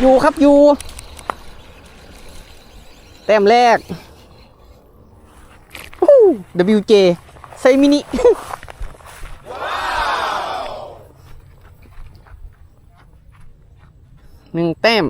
อยู่ครับอยู่ แต้มแรก WJ ไซมินิ หนึ่งแต้ม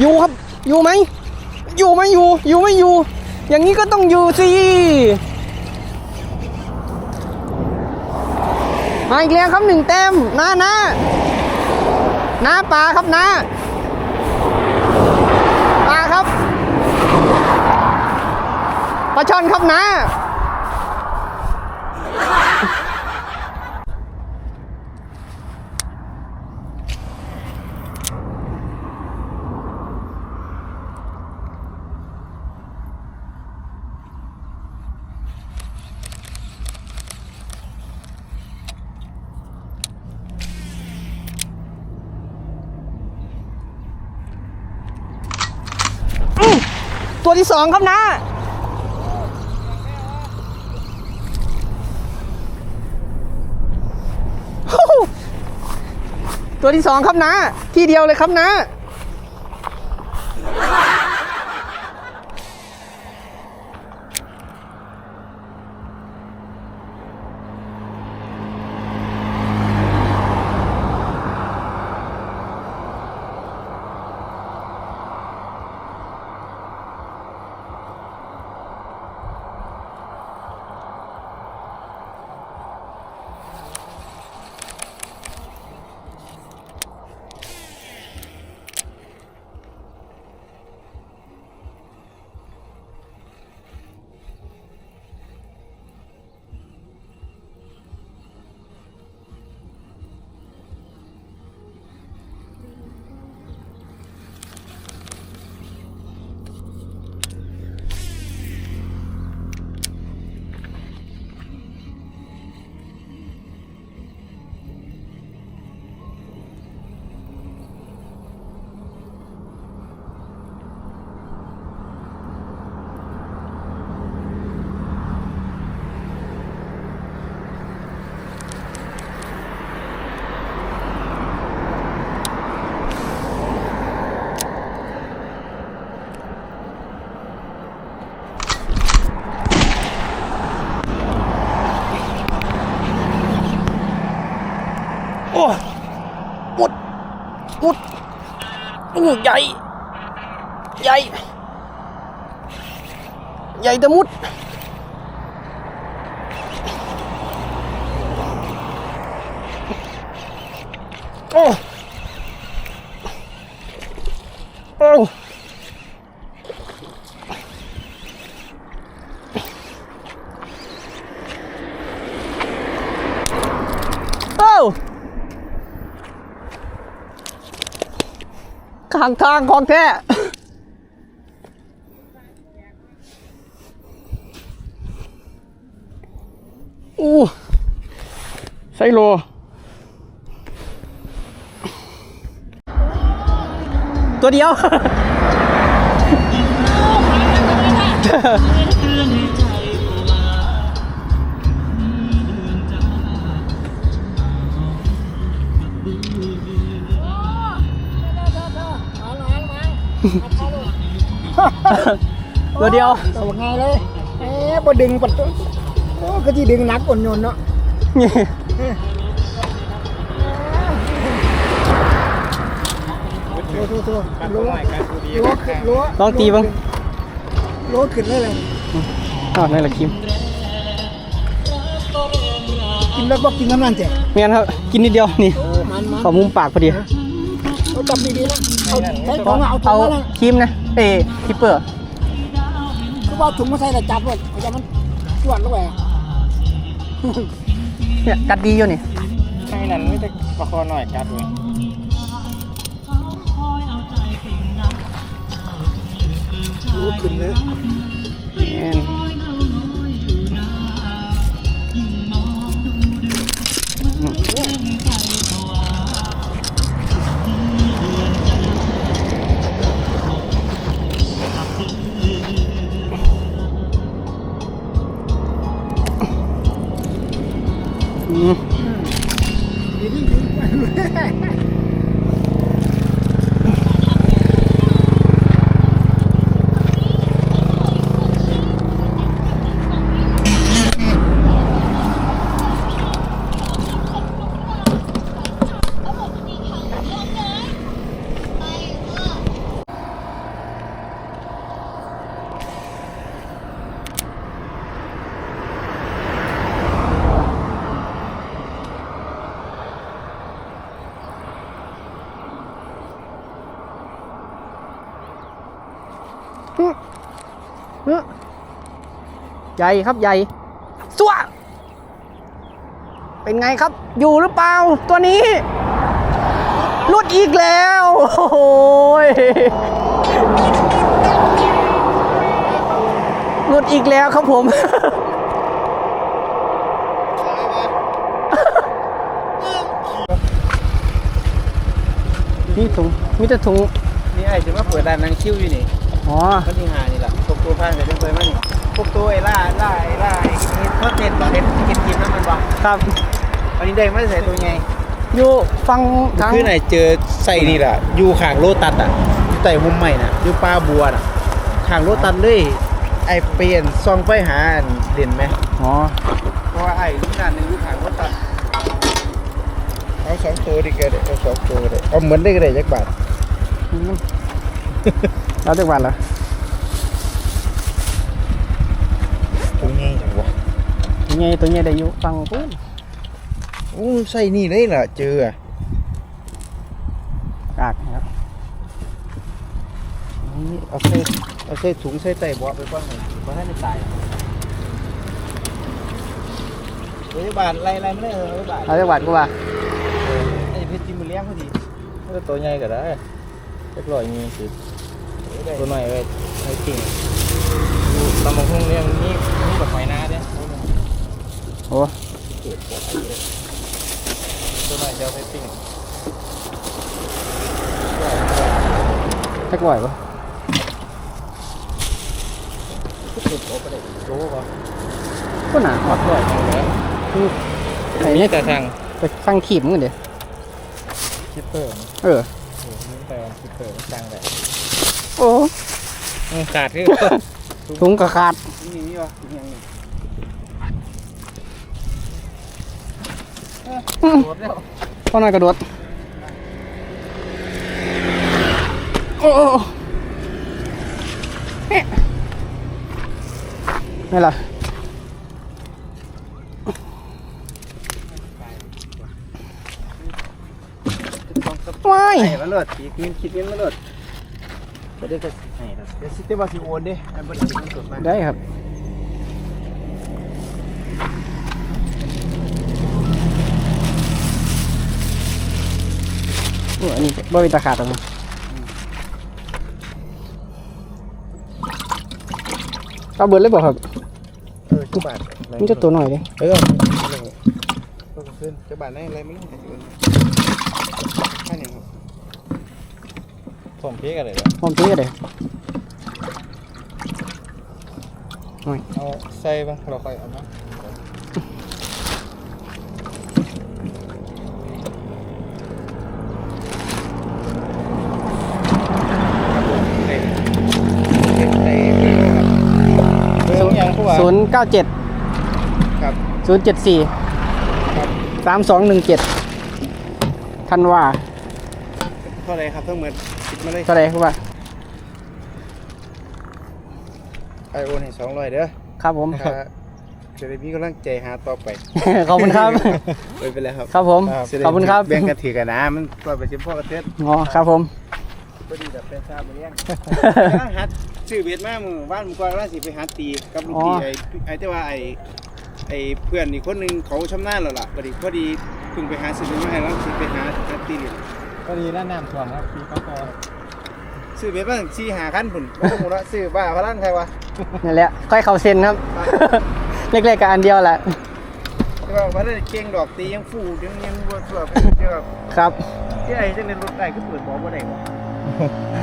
อยู่ครับ อยู่ไหม อยู่ไหมอยู่ อยู่ไม่อยู่ อย่างนี้ก็ต้องอยู่สิมาอีกแล้วครับหนึ่งแต้มน้าน้าน้าปลาครับน้าปลาครับปลาช่อนครับน้า ตัวที่สองครับนะฮู้ฮู้ตัวที่สองครับนะ ที่เดียวเลยครับนะ ใหญ่ ใหญ่ ใหญ่ตะมุด โอ้ โอ้โอ้ข้างทางของแท้อู้ไซโลตัวเดียว ตัวเดียวสวง่ายเลยเอ๊ะพอดึงปัดโอ้ก็จีดึงนักอ่อนโยนเนาะนี่ลองตีบ้างโลดขึ้นได้เลยอ้าวนี่แหละคิม กินแล้วก็กินน้ำนันเจ๊เมียนครับ กินนิดเดียวนี่ขอมุมปากพอดี เอาจับดีๆนะเอาใช้ถุงอะเอาถุเอางมานะครีมนะเอ้คิปเปอร์คือว่าถุงมาใส่แต่จับเลยเอาจับมันจวดลงไปเนี่ยกัดดีอยู่นี่ใช่นั้นไม่ได้ประคอหน่อยกัดเลยรั้ขึ้นเลย อืม ใหญ่ครับใหญ่สัวเป็นไงครับ อยู่หรือเปล่าตัวนี้หลุดอีกแล้ว โอ้โหยหลุดอีกแล้วครับผมนี่ถุงมีแต่ถุงนี่ไอ้จะมาเปิดร้านนังคิ้วอยู่นี่ อ๋อมันที่หานี่แหละพวกตัวพันไปเรื่อยๆมันนี่ พวกตัวไอ้ล่าล่าไอ้ล่าไอ้นี่ทอดเน็ตบ่เน็ตกินกินนั่นมันบ่ครับอันนี้ได้ไม่ใส่ตัวไงอยู่ฟังทางคือไหนเจอใส่นี่แหละอยู่ข้างโลตัดอะอยู่ใต้มุมใหม่น่ะอยู่ปลาบัวน่ะข้างโลตัดเลยไอ้เปลี่ยนซองไปหาอันเด่นไหมอ๋อเพราะว่าไอ้ที่นั่นหนึงอยู่ข้างโลตัดเอาสองตัวดิเกิดเอาสองตัวเลยเอาเหมือนได้ก็ได้จักบาทอืมแล้วจักวันเหรอ ตัวใหญ่จังวะ ยังไงตัวนี้ได้อยู่ฟังปุ๊บโอ้ใส่นี่เลยล่ะเจออะกากครับนี่เอาใส่เอาใส่ถุงใส่ไต่เบาะไปก่อนเลยเพราะให้มันตายเฮ้ยบาทไรไรไม่ได้เออบาทเอาจักวันกูว่าไอ้เพชรจิมเลี้ยงพอดีตัวใหญ่ก็ได้เล็กลอยมีสิตัวหน่อยไว้ให้กิ่งตำบักหุ่งเลี้ยงนี่นี่แบบหอยนาเนี่ยโอ้ตัวหน่อยเดี๋ยวไปปิ้งจักไหวปะสุดโอ้ไปเลยโลป่ะก็หนาวัดลอยจังเลยไอ้นี่แต่ทางไปฟังขีบมึงเดี๋ยวคิปเปอร์เออโอ้นี่ไปคิปเปอร์จังเลยโอ้ขาดคือถุงกระขาดนี่นี่วะยังนี่ อืม โดดแล้ว พ่อหน่อยกระโดดโอ้โอ้โอ้เอ๊ะนี่ล่ะว้ายไอ้มาเลิศคิดเงินคิดเงินมาเลิศไปได้ก็ไอ้เดี๋ยวสิเตบาสิโอนเด้ไอ้บริษัทมันสดมาได้ครับ โอ้อันนี้บ่มีตาขาดตรงนี้เอาเบิดเลยบอกครับเออจักบาทมันจะตัวหน่อยเลยเออก็ขึ้นจักบาทได้อะไรไม่รู้แต่อื่นแค่นี้ครับผมเพี้ยกันเลยเหรอพร้อมซื้อเลยเอาใส่บ้างเราค่อยเอามาเรื่องยังผู้ ว่าศูนย์เก้าเจ็ดครับศูนย์เจ็ดสี่ครับสามสองหนึ่งเจ็ดธันวาเท่าไหรครับทั้งหมดคิดมาเลยเท่าไหร่ครับว่าไอโอนให้สองร้อยเด้อครับผมถ้าจะได้มีกำลังใจหาต่อไปขอบคุณครับไปไปแล้วครับครับผมจะได้ขอบคุณครับแบ่งกันถือกันนะมันก็ไปชิมพ่อกระเทศอ๋อครับผมพอดีแบบเป็นชาบเลี้ยงกำลังหัด ซื้อเบ็ดมามือบ้านมือกวางกำลังสิไปหาตีกับลูกตีอ๋อไอ้ไอ้ที่ว่าไอ้ไอ้เพื่อนอีกคนหนึงเขาชำนาญแล้วล่ะพอดีพอดีเพิ่งไปหาซื้อมาให้แล้วสิไปหาหาตีนี่พอดีแล้วน้ำท่วมครับปีเขาพอซื้อเบ็ดมาสี่หาคันผุนบ่หมดละซื้อบ้าพลันใครวะนั่นแหละค่อยเข้าเซ็นครับเล็กๆกับอันเดียวแหละที่ว่าพลันเก่งดอกตียังฟูยังยังว่าทั่วไปเกี่ยวกับครับที่ไอ้จังในรถได้ก็เปิดบอกบ่ได้วะ โ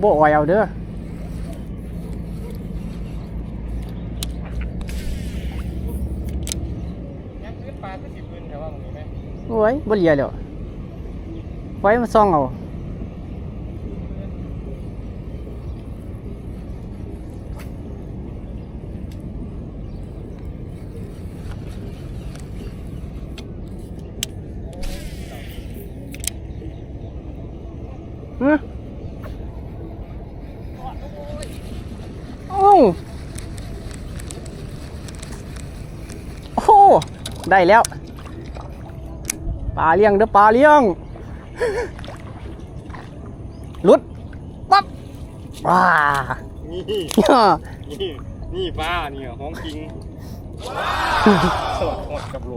บออยเอาเด้อยังขึ้นปลาขึ้นสิบปืนแถวว่ามึงมีไหมโอ้ยบ่เหลียแล้วไว้มาซ่องเอาฮะโอ้โอ้ ได้แล้วปลาเลี้ยงเด้อปลาเลี้ยงหลุดปั๊บว้านี่ย่านี่นี่ปลาเนี่ยของจริงสดหมดกับโล